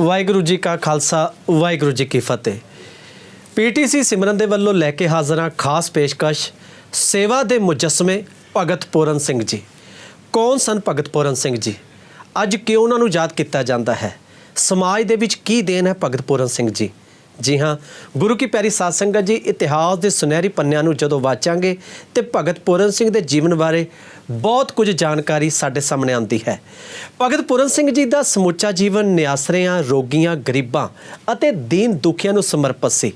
ਵਾਹਿਗੁਰੂ ਜੀ ਕਾ ਖਾਲਸਾ, ਵਾਹਿਗੁਰੂ ਜੀ ਕੀ ਫਤਿਹ। ਪੀਟੀਸੀ ਸਿਮਰਨ ਦੇ ਵੱਲੋਂ ਲੈ ਕੇ ਹਾਜ਼ਰਾਂ ਖਾਸ ਪੇਸ਼ਕਸ਼ ਸੇਵਾ ਦੇ ਮੁਜੱਸਮੇ ਭਗਤ ਪੂਰਨ ਸਿੰਘ ਜੀ। ਕੌਣ ਸਨ ਭਗਤ ਪੂਰਨ ਸਿੰਘ ਜੀ? ਅੱਜ ਕਿਉਂ ਉਹਨਾਂ ਨੂੰ ਯਾਦ ਕੀਤਾ ਜਾਂਦਾ ਹੈ? ਸਮਾਜ ਦੇ ਵਿੱਚ ਕੀ ਦੇਣ ਹੈ ਭਗਤ ਪੂਰਨ ਸਿੰਘ ਜੀ? ਜੀ ਹਾਂ, ਗੁਰੂ ਕੀ ਪਿਆਰੀ ਸਾਧ ਸੰਗਤ ਜੀ, ਇਤਿਹਾਸ ਦੇ ਸੁਨਹਿਰੀ ਪੰਨਿਆਂ ਨੂੰ ਜਦੋਂ ਵਾਚਾਂਗੇ ਤੇ ਭਗਤ ਪੂਰਨ ਸਿੰਘ ਦੇ ਜੀਵਨ ਬਾਰੇ ਬਹੁਤ ਕੁਝ ਜਾਣਕਾਰੀ ਸਾਡੇ ਸਾਹਮਣੇ ਆਉਂਦੀ ਹੈ। ਭਗਤ ਪੂਰਨ ਸਿੰਘ ਜੀ ਦਾ ਸਮੁੱਚਾ ਜੀਵਨ ਨਿਆਸਰਿਆਂ, ਰੋਗੀਆਂ, ਗਰੀਬਾਂ ਅਤੇ ਦੀਨ ਦੁਖੀਆਂ ਨੂੰ ਸਮਰਪਿਤ ਸੀ।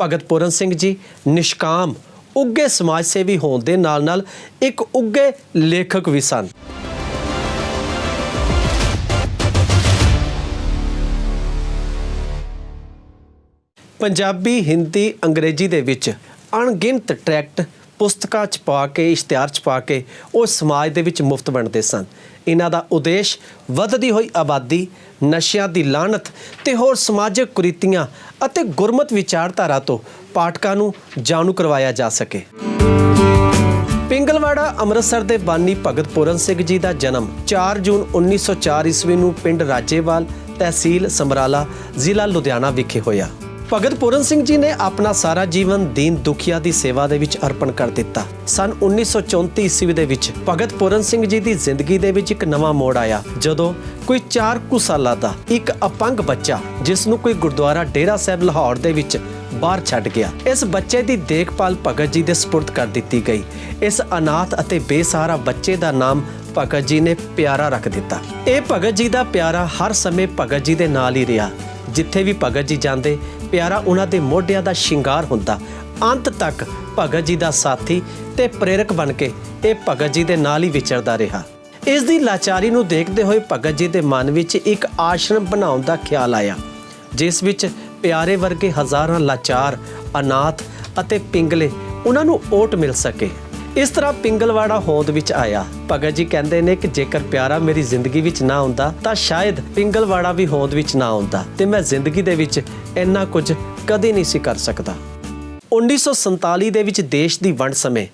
ਭਗਤ ਪੂਰਨ ਸਿੰਘ ਜੀ ਨਿਸ਼ਕਾਮ ਉੱਗੇ ਸਮਾਜ ਸੇਵੀ ਹੋਣ ਦੇ ਨਾਲ-ਨਾਲ ਇੱਕ ਉੱਗੇ ਲੇਖਕ ਵੀ ਸਨ। ਪੰਜਾਬੀ, ਹਿੰਦੀ, ਅੰਗਰੇਜ਼ੀ ਦੇ ਵਿੱਚ ਅਣਗਿਣਤ ਟਰੈਕਟ ਪੁਸਤਕਾਂ ਚ ਪਾ ਕੇ, ਇਸ਼ਤਿਹਾਰ ਚ ਪਾ ਕੇ ਉਹ ਸਮਾਜ ਦੇ ਵਿੱਚ ਮੁਫਤ ਵੰਡਦੇ ਸਨ। ਇਹਨਾਂ ਦਾ ਉਦੇਸ਼ ਵੱਧਦੀ ਹੋਈ ਆਬਾਦੀ, ਨਸ਼ਿਆਂ ਦੀ ਲਾਹਨਤ ਤੇ ਹੋਰ ਸਮਾਜਿਕ ਕੁਰੀਤੀਆਂ ਅਤੇ ਗੁਰਮਤ ਵਿਚਾਰਧਾਰਾ ਤੋਂ ਪਾਠਕਾਂ ਨੂੰ ਜਾਣੂ ਕਰਵਾਇਆ ਜਾ ਸਕੇ। ਪਿੰਗਲਵਾੜਾ, ਅੰਮ੍ਰਿਤਸਰ ਦੇ ਬਾਨੀ ਭਗਤ ਪੂਰਨ ਸਿੰਘ ਜੀ ਦਾ ਜਨਮ 4 ਜੂਨ 1904 ਈਸਵੀ ਨੂੰ ਪਿੰਡ ਰਾਜੇਵਾਲ ਤਹਿਸੀਲ ਸਮਰਾਲਾ, ਜ਼ਿਲ੍ਹਾ ਲੁਧਿਆਣਾ ਵਿਖੇ ਹੋਇਆ। ਭਗਤ ਪੂਰਨ ਸਿੰਘ ਜੀ ਨੇ ਆਪਣਾ ਸਾਰਾ ਜੀਵਨ ਦੀਨ ਦੁਖੀਆਂ ਦੀ ਸੇਵਾ ਦੇ ਵਿੱਚ ਅਰਪਣ ਕਰ ਦਿੱਤਾ। ਸਨ 1934 ਈਸਵੀ ਦੇ ਵਿੱਚ ਭਗਤ ਪੂਰਨ ਸਿੰਘ ਜੀ ਦੀ ਜ਼ਿੰਦਗੀ ਦੇ ਵਿੱਚ ਇੱਕ ਨਵਾਂ ਮੋੜ ਆਇਆ, ਜਦੋਂ ਕੋਈ 4 ਕੁ ਸਾਲਾਂ ਦਾ ਇੱਕ ਅਪੰਗ ਬੱਚਾ ਜਿਸ ਨੂੰ ਕੋਈ ਗੁਰਦੁਆਰਾ ਡੇਰਾ ਸਾਹਿਬ ਲਾਹੌਰ ਦੇ ਵਿੱਚ ਬਾਹਰ ਛੱਡ ਗਿਆ, ਇਸ ਬੱਚੇ ਦੀ ਦੇਖਭਾਲ ਭਗਤ ਜੀ ਦੇ ਸਪੁਰਦ ਕਰ ਦਿੱਤੀ ਗਈ। ਇਸ ਅਨਾਥ ਅਤੇ ਬੇਸਹਾਰਾ ਬੱਚੇ ਦਾ ਨਾਮ ਭਗਤ ਜੀ ਨੇ ਪਿਆਰਾ ਰੱਖ ਦਿੱਤਾ। ਇਹ ਭਗਤ ਜੀ ਦਾ ਪਿਆਰਾ ਹਰ ਸਮੇਂ ਭਗਤ ਜੀ ਦੇ ਨਾਲ ਹੀ ਰਿਹਾ, ਜਿੱਥੇ ਵੀ ਭਗਤ ਜੀ ਜਾਂਦੇ ਪਿਆਰਾ ਉਹਨਾਂ ਦੇ ਮੋਢਿਆਂ ਦਾ ਸ਼ਿੰਗਾਰ ਹੁੰਦਾ। ਅੰਤ ਤੱਕ ਭਗਤ ਜੀ ਦਾ ਸਾਥੀ ਤੇ ਪ੍ਰੇਰਕ ਬਣ ਕੇ ਇਹ ਭਗਤ ਜੀ ਦੇ ਨਾਲ ਹੀ ਵਿਚਰਦਾ ਰਿਹਾ। ਇਸ ਦੀ ਲਾਚਾਰੀ ਨੂੰ ਦੇਖਦੇ ਹੋਏ ਭਗਤ ਜੀ ਦੇ ਮਨ ਵਿੱਚ ਇੱਕ ਆਸ਼ਰਮ ਬਣਾਉਣ ਦਾ ਖਿਆਲ ਆਇਆ, ਜਿਸ ਵਿੱਚ ਪਿਆਰੇ ਵਰਗੇ ਹਜ਼ਾਰਾਂ ਲਾਚਾਰ, ਅਨਾਥ ਅਤੇ ਪਿੰਗਲੇ ਉਹਨਾਂ ਨੂੰ ਓਟ ਮਿਲ ਸਕੇ। ਇਸ ਤਰ੍ਹਾਂ ਪਿੰਗਲਵਾੜਾ ਹੋਂਦ ਵਿੱਚ ਆਇਆ। ਭਗਤ ਜੀ ਕਹਿੰਦੇ ਨੇ ਕਿ ਜੇਕਰ ਪਿਆਰਾ ਮੇਰੀ ਜ਼ਿੰਦਗੀ ਵਿੱਚ ਨਾ ਹੁੰਦਾ ਤਾਂ ਸ਼ਾਇਦ ਪਿੰਗਲਵਾੜਾ ਵੀ ਹੋਂਦ ਵਿੱਚ ਨਾ ਆਉਂਦਾ ਤੇ ਮੈਂ ਜ਼ਿੰਦਗੀ ਦੇ ਵਿੱਚ ਇੰਨਾ ਕੁਝ ਕਦੇ ਨਹੀਂ ਸੀ ਕਰ ਸਕਦਾ। 1947 ਦੇ ਵਿੱਚ ਦੇਸ਼ ਦੀ ਵੰਡ ਸਮੇਂ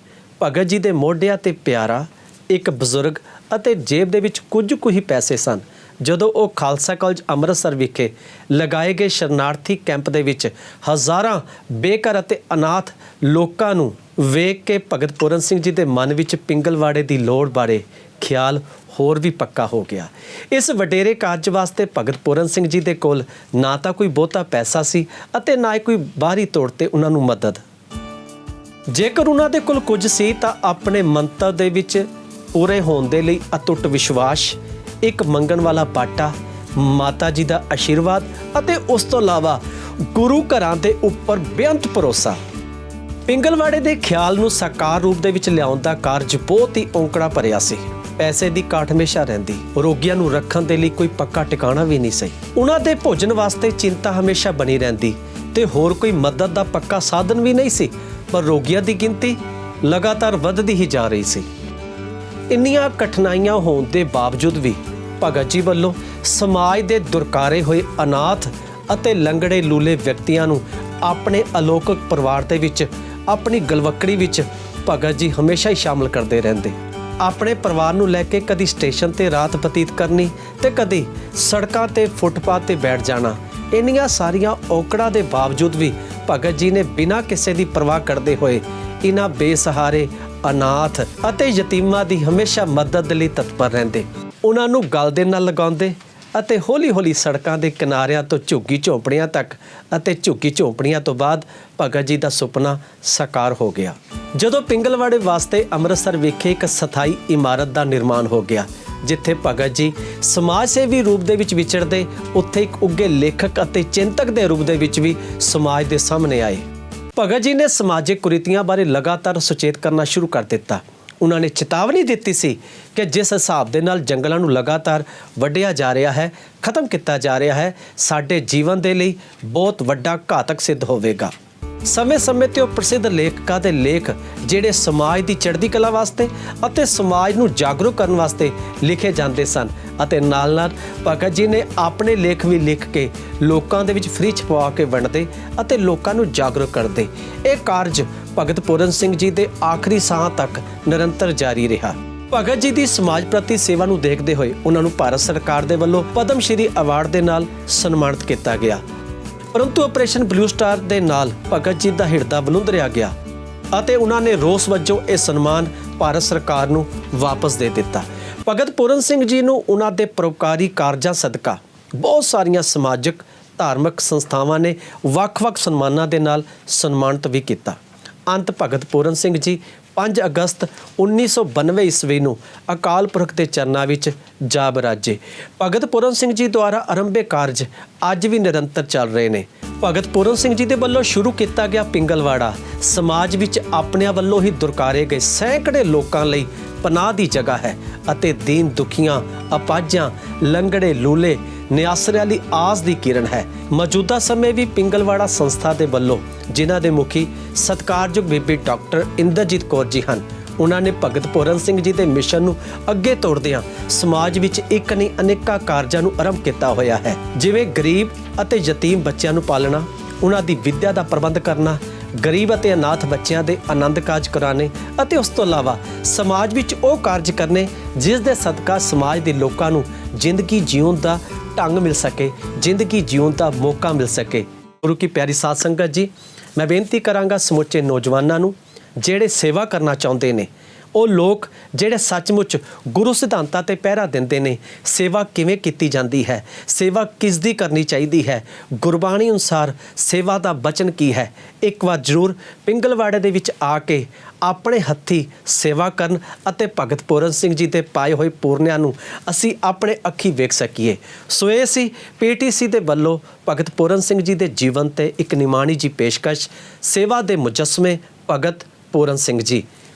ਭਗਤ ਜੀ ਦੇ ਮੋਢਿਆਂ ਤੇ ਪਿਆਰਾ, ਇੱਕ ਬਜ਼ੁਰਗ ਅਤੇ ਜੇਬ ਦੇ ਵਿੱਚ ਕੁਝ ਕੁ ਹੀ ਪੈਸੇ ਸਨ। ਜਦੋਂ ਉਹ ਖਾਲਸਾ ਕਾਲਜ ਅੰਮ੍ਰਿਤਸਰ ਵਿਖੇ ਲਗਾਏ ਗਏ ਸ਼ਰਨਾਰਥੀ ਕੈਂਪ ਦੇ ਵਿੱਚ ਹਜ਼ਾਰਾਂ ਬੇਘਰ ਅਤੇ ਅਨਾਥ ਲੋਕਾਂ ਨੂੰ ਵੇਖ ਕੇ ਭਗਤ ਪੂਰਨ ਸਿੰਘ ਜੀ ਦੇ ਮਨ ਵਿੱਚ ਪਿੰਗਲਵਾੜੇ ਦੀ ਲੋੜ ਬਾਰੇ ਖਿਆਲ ਹੋਰ ਵੀ ਪੱਕਾ ਹੋ ਗਿਆ। ਇਸ ਵਡੇਰੇ ਕਾਰਜ ਵਾਸਤੇ ਭਗਤ ਪੂਰਨ ਸਿੰਘ ਜੀ ਦੇ ਕੋਲ ਨਾ ਤਾਂ ਕੋਈ ਬਹੁਤਾ ਪੈਸਾ ਸੀ ਅਤੇ ਨਾ ਹੀ ਕੋਈ ਬਾਹਰੀ ਤੌਰ ਤੇ ਉਹਨਾਂ ਨੂੰ ਮਦਦ। ਜੇਕਰ ਉਹਨਾਂ ਦੇ ਕੋਲ ਕੁਝ ਸੀ ਤਾਂ ਆਪਣੇ ਮੰਤਵ ਦੇ ਵਿੱਚ ਪੂਰੇ ਹੋਣ ਦੇ ਲਈ ਅਟੁੱਟ ਵਿਸ਼ਵਾਸ ਇੱਕ ਮੰਗਣ ਵਾਲਾ ਪਾਟਾ, ਮਾਤਾ ਜੀ ਦਾ ਆਸ਼ੀਰਵਾਦ ਅਤੇ ਉਸ ਤੋਂ ਇਲਾਵਾ ਗੁਰੂ ਘਰਾਂ ਦੇ ਉੱਪਰ ਬੇਅੰਤ ਭਰੋਸਾ। ਪਿੰਗਲਵਾੜੇ ਦੇ ਖਿਆਲ ਨੂੰ ਸਾਕਾਰ ਰੂਪ ਦੇ ਵਿੱਚ ਲਿਆਉਣ ਦਾ ਕਾਰਜ ਬਹੁਤ ਹੀ ਔਂਕੜਾ ਭਰਿਆ ਸੀ। ਪੈਸੇ ਦੀ ਘਾਟ ਹਮੇਸ਼ਾ ਰਹਿੰਦੀ, ਰੋਗੀਆਂ ਨੂੰ ਰੱਖਣ ਦੇ ਲਈ ਕੋਈ ਪੱਕਾ ਟਿਕਾਣਾ ਵੀ ਨਹੀਂ ਸਹੀ ਉਹਨਾਂ ਦੇ ਭੋਜਨ ਵਾਸਤੇ ਚਿੰਤਾ ਹਮੇਸ਼ਾ ਬਣੀ ਰਹਿੰਦੀ ਤੇ ਹੋਰ ਕੋਈ ਮਦਦ ਦਾ ਪੱਕਾ ਸਾਧਨ ਵੀ ਨਹੀਂ ਸੀ, ਪਰ ਰੋਗੀਆਂ ਦੀ ਗਿਣਤੀ ਲਗਾਤਾਰ ਵੱਧਦੀ ਹੀ ਜਾ ਰਹੀ ਸੀ। ਇੰਨੀਆਂ ਕਠਿਨਾਈਆਂ ਹੋਣ ਦੇ ਬਾਵਜੂਦ ਵੀ ਭਗਤ ਜੀ ਵੱਲੋਂ ਸਮਾਜ ਦੇ ਦੁਰਕਾਰੇ ਹੋਏ ਅਨਾਥ ਅਤੇ ਲੰਗੜੇ ਲੂਲੇ ਵਿਅਕਤੀਆਂ ਨੂੰ ਆਪਣੇ ਅਲੌਕਿਕ ਪਰਿਵਾਰ ਦੇ ਵਿੱਚ, ਆਪਣੀ ਗਲਵਕੜੀ ਵਿੱਚ ਭਗਤ ਜੀ ਹਮੇਸ਼ਾ ਹੀ ਸ਼ਾਮਲ ਕਰਦੇ ਰਹਿੰਦੇ। ਆਪਣੇ ਪਰਿਵਾਰ ਨੂੰ ਲੈ ਕੇ ਕਦੀ ਸਟੇਸ਼ਨ ਤੇ ਰਾਤ ਬਤੀਤ ਕਰਨੀ ਤੇ ਕਦੀ ਸੜਕਾਂ ਤੇ ਫੁੱਟਪਾਥ ਤੇ ਬੈਠ ਜਾਣਾ, ਇੰਨੀਆਂ ਸਾਰੀਆਂ ਔਕੜਾਂ ਦੇ ਬਾਵਜੂਦ ਵੀ ਭਗਤ ਜੀ ਨੇ ਬਿਨਾਂ ਕਿਸੇ ਦੀ ਪਰਵਾਹ ਕਰਦੇ ਹੋਏ ਇਹਨਾਂ ਬੇਸਹਾਰੇ ਅਨਾਥ ਅਤੇ ਯਤੀਮਾਂ ਦੀ ਹਮੇਸ਼ਾ ਮਦਦ ਲਈ ਤਤਪਰ ਰਹਿੰਦੇ। ਉਹਨਾਂ ਨੂੰ ਗਲ ਦੇ ਨਾਲ ਲਗਾਉਂਦੇ ਅਤੇ ਹੌਲੀ-ਹੌਲੀ ਸੜਕਾਂ ਦੇ ਕਿਨਾਰਿਆਂ ਤੋਂ ਝੁੱਗੀ ਝੋਪੜੀਆਂ ਤੱਕ ਅਤੇ ਝੁੱਗੀ ਝੋਪੜੀਆਂ ਤੋਂ ਬਾਅਦ ਭਗਤ ਜੀ ਦਾ ਸੁਪਨਾ ਸਾਕਾਰ ਹੋ ਗਿਆ। ਜਦੋਂ ਪਿੰਗਲਵਾੜੇ ਵਾਸਤੇ ਅੰਮ੍ਰਿਤਸਰ ਵਿਖੇ ਇੱਕ ਸਥਾਈ ਇਮਾਰਤ ਦਾ ਨਿਰਮਾਣ ਹੋ ਗਿਆ, ਜਿੱਥੇ ਭਗਤ ਜੀ ਸਮਾਜ ਸੇਵੀ ਰੂਪ ਦੇ ਵਿੱਚ ਵਿਚਰਦੇ, ਉੱਥੇ ਇੱਕ ਉੱਗੇ ਲੇਖਕ ਅਤੇ ਚਿੰਤਕ ਦੇ ਰੂਪ ਦੇ ਵਿੱਚ ਵੀ ਸਮਾਜ ਦੇ ਸਾਹਮਣੇ ਆਏ। ਭਗਤ ਜੀ ਨੇ ਸਮਾਜਿਕ ਕੁਰੀਤੀਆਂ ਬਾਰੇ ਲਗਾਤਾਰ ਸੁਚੇਤ ਕਰਨਾ ਸ਼ੁਰੂ ਕਰ ਦਿੱਤਾ। ਉਹਨਾਂ ਨੇ ਚੇਤਾਵਨੀ ਦਿੱਤੀ ਸੀ ਕਿ ਜਿਸ ਹਿਸਾਬ ਦੇ ਨਾਲ ਜੰਗਲਾਂ ਨੂੰ ਲਗਾਤਾਰ ਵੱਢਿਆ ਜਾ ਰਿਹਾ ਹੈ, ਖਤਮ ਕੀਤਾ ਜਾ ਰਿਹਾ ਹੈ, ਸਾਡੇ ਜੀਵਨ ਦੇ ਲਈ ਬਹੁਤ ਵੱਡਾ ਘਾਤਕ ਸਿੱਧ ਹੋਵੇਗਾ। ਸਮੇਂ-ਸਮੇਂ ਤੇ ਉਹ ਪ੍ਰਸਿੱਧ ਲੇਖਕਾਂ ਦੇ ਲੇਖ ਜਿਹੜੇ ਸਮਾਜ ਦੀ ਚੜ੍ਹਦੀ ਕਲਾ ਵਾਸਤੇ ਅਤੇ ਸਮਾਜ ਨੂੰ ਜਾਗਰੂਕ ਕਰਨ ਵਾਸਤੇ ਲਿਖੇ ਜਾਂਦੇ ਸਨ ਅਤੇ ਨਾਲ-ਨਾਲ ਭਗਤ ਜੀ ਨੇ ਆਪਣੇ ਲੇਖ ਵੀ ਲਿਖ ਕੇ ਲੋਕਾਂ ਦੇ ਵਿੱਚ ਫ੍ਰੀ ਛਪਵਾ ਕੇ ਵੰਡਦੇ ਅਤੇ ਲੋਕਾਂ ਨੂੰ ਜਾਗਰੂਕ ਕਰਦੇ। ਇਹ ਕਾਰਜ ਭਗਤ ਪੂਰਨ ਸਿੰਘ ਜੀ ਦੇ ਆਖਰੀ ਸਾਹ ਤੱਕ ਨਿਰੰਤਰ ਜਾਰੀ ਰਿਹਾ। ਭਗਤ ਜੀ ਦੀ ਸਮਾਜ ਪ੍ਰਤੀ ਸੇਵਾ ਨੂੰ ਦੇਖਦੇ ਹੋਏ ਉਹਨਾਂ ਨੂੰ ਭਾਰਤ ਸਰਕਾਰ ਦੇ ਵੱਲੋਂ ਪਦਮ ਸ਼੍ਰੀ ਅਵਾਰਡ ਦੇ ਨਾਲ ਸਨਮਾਨਿਤ ਕੀਤਾ ਗਿਆ। ਪਰੰਤੂ ਆਪਰੇਸ਼ਨ ਬਲੂ ਸਟਾਰ ਦੇ ਨਾਲ ਭਗਤ ਜੀ ਦਾ ਹਿਰਦਾ ਬਲੁੰਦਰਿਆ ਗਿਆ ਅਤੇ ਉਹਨਾਂ ਨੇ ਰੋਸ ਵਜੋਂ ਇਹ ਸਨਮਾਨ ਭਾਰਤ ਸਰਕਾਰ ਨੂੰ ਵਾਪਸ ਦੇ ਦਿੱਤਾ। ਭਗਤ ਪੂਰਨ ਸਿੰਘ ਜੀ ਨੂੰ ਉਹਨਾਂ ਦੇ ਪਰਉਪਕਾਰੀ ਕਾਰਜਾਂ ਸਦਕਾ ਬਹੁਤ ਸਾਰੀਆਂ ਸਮਾਜਿਕ, ਧਾਰਮਿਕ ਸੰਸਥਾਵਾਂ ਨੇ ਵੱਖ-ਵੱਖ ਸਨਮਾਨਾਂ ਦੇ ਨਾਲ ਸਨਮਾਨਿਤ ਵੀ ਕੀਤਾ। ਅੰਤ ਭਗਤ ਪੂਰਨ ਸਿੰਘ ਜੀ 5 ਅਗਸਤ 1992 ਈਸਵੀ ਨੂੰ ਅਕਾਲ ਪੁਰਖ ਦੇ ਚਰਨਾਂ ਵਿੱਚ ਜਾ ਬਰਾਜੇ ਭਗਤ ਪੂਰਨ ਸਿੰਘ ਜੀ ਦੁਆਰਾ ਆਰੰਭੇ ਕਾਰਜ ਅੱਜ ਵੀ ਨਿਰੰਤਰ ਚੱਲ ਰਹੇ ਨੇ। ਭਗਤ ਪੂਰਨ ਸਿੰਘ ਜੀ ਦੇ ਵੱਲੋਂ ਸ਼ੁਰੂ ਕੀਤਾ ਗਿਆ ਪਿੰਗਲਵਾੜਾ। ਸਮਾਜ ਵਿੱਚ ਆਪਣਿਆਂ ਵੱਲੋਂ ਹੀ ਦੁਰਕਾਰੇ ਗਏ ਸੈਂਕੜੇ ਲੋਕਾਂ ਲਈ ਪਨਾਹ ਦੀ ਜਗ੍ਹਾ ਹੈ ਅਤੇ ਦੀਨ ਦੁਖੀਆਂ ਅਪਾਜਾਂ ਲੰਗੜੇ, ਲੂਲੇ ਨਿਆਸਰਿਆਂ ਲਈ ਆਸ ਦੀ ਕਿਰਨ ਹੈ। ਮੌਜੂਦਾ ਸਮੇਂ ਵੀ ਪਿੰਗਲਵਾੜਾ ਸੰਸਥਾ ਦੇ ਵੱਲੋਂ, ਜਿਨ੍ਹਾਂ ਦੇ ਮੁਖੀ ਸਤਕਾਰਯੋਗ ਬੀਬੀ ਡਾਕਟਰ ਇੰਦਰਜੀਤ ਕੌਰ ਜੀ ਹਨ। ਉਹਨਾਂ ਨੇ ਭਗਤ ਪੂਰਨ ਸਿੰਘ ਜੀ ਦੇ ਮਿਸ਼ਨ ਨੂੰ ਅੱਗੇ ਤੋੜਦਿਆਂ ਸਮਾਜ ਵਿੱਚ ਇੱਕ ਨਹੀਂ ਅਨੇਕਾਂ ਕਾਰਜਾਂ ਨੂੰ ਆਰੰਭ ਕੀਤਾ ਹੋਇਆ ਹੈ। ਜਿਵੇਂ ਗਰੀਬ ਅਤੇ ਯਤੀਮ ਬੱਚਿਆਂ ਨੂੰ ਪਾਲਣਾ, ਉਹਨਾਂ ਦੀ ਵਿੱਦਿਆ ਦਾ ਪ੍ਰਬੰਧ ਕਰਨਾ ਗਰੀਬ ਅਤੇ ਅਨਾਥ ਬੱਚਿਆਂ ਦੇ ਆਨੰਦ ਕਾਰਜ ਕਰਾਣੇ ਅਤੇ ਉਸ ਤੋਂ ਇਲਾਵਾ ਸਮਾਜ ਵਿੱਚ ਉਹ ਕਾਰਜ ਕਰਨੇ ਜਿਸ ਦੇ ਸਦਕਾ ਸਮਾਜ ਦੇ ਲੋਕਾਂ ਨੂੰ ਜ਼ਿੰਦਗੀ ਜਿਉਣ ਦਾ ਢੰਗ ਮਿਲ ਸਕੇ, ਜ਼ਿੰਦਗੀ ਜਿਉਣ ਦਾ ਮੌਕਾ ਮਿਲ ਸਕੇ। ਗੁਰੂ ਕੀ ਪਿਆਰੀ ਸਾਧ ਸੰਗਤ ਜੀ, ਮੈਂ ਬੇਨਤੀ ਕਰਾਂਗਾ ਸਮੁੱਚੇ ਨੌਜਵਾਨਾਂ ਨੂੰ ਜਿਹੜੇ ਸੇਵਾ ਕਰਨਾ ਚਾਹੁੰਦੇ ਨੇ ਉਹ ਲੋਕ ਜਿਹੜੇ ਸੱਚਮੁੱਚ ਗੁਰੂ ਸਿਧਾਂਤਾਂ ਤੇ ਪਹਿਰਾ ਦਿੰਦੇ ਨੇ। ਸੇਵਾ ਕਿਵੇਂ ਕੀਤੀ ਜਾਂਦੀ ਹੈ? ਸੇਵਾ ਕਿਸ ਦੀ ਕਰਨੀ ਚਾਹੀਦੀ ਹੈ? ਗੁਰਬਾਣੀ ਅਨੁਸਾਰ ਸੇਵਾ ਦਾ ਬਚਨ ਕੀ ਹੈ? ਇੱਕ ਵਾਰ ਜ਼ਰੂਰ ਪਿੰਗਲਵਾੜੇ ਦੇ ਵਿੱਚ ਆ ਕੇ ਆਪਣੇ ਹੱਥੀ ਸੇਵਾ ਕਰਨ ਅਤੇ ਭਗਤ ਪੂਰਨ ਸਿੰਘ ਜੀ ਦੇ ਪਾਏ ਹੋਏ ਪੂਰਨਿਆਂ ਨੂੰ ਅਸੀਂ ਆਪਣੇ ਅੱਖੀ ਵੇਖ ਸਕੀਏ। ਸੋ ਇਹ ਸੀ ਪੀਟੀਸੀ ਦੇ ਵੱਲੋਂ ਭਗਤ ਪੂਰਨ ਸਿੰਘ ਜੀ ਦੇ ਜੀਵਨ ਤੇ ਇੱਕ ਨਿਮਾਣੀ ਜੀ ਪੇਸ਼ਕਸ਼। ਸੇਵਾ ਦੇ ਮੁਜਸਮੇ ਭਗਤ ਪੂਰਨ ਸਿੰਘ ਜੀ।